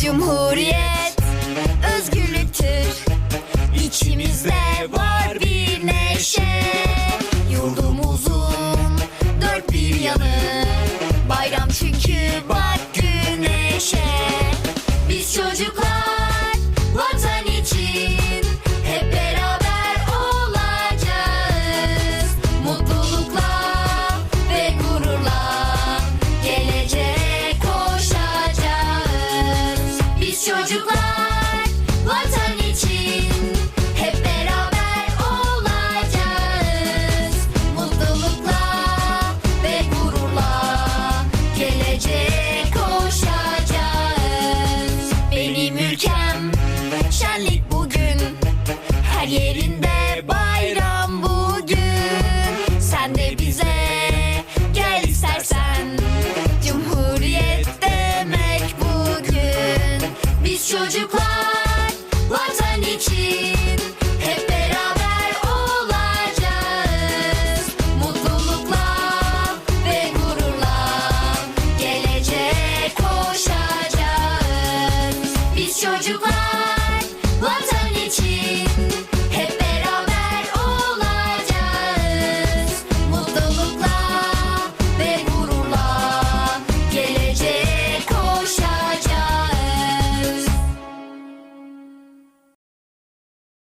Cumhuriyet. Özgür Vatan için hep beraber olacağız. Mutlulukla ve gururla geleceğe koşacağız. Benim ülkem şenlik bugün her yerin çocuklar vatan için.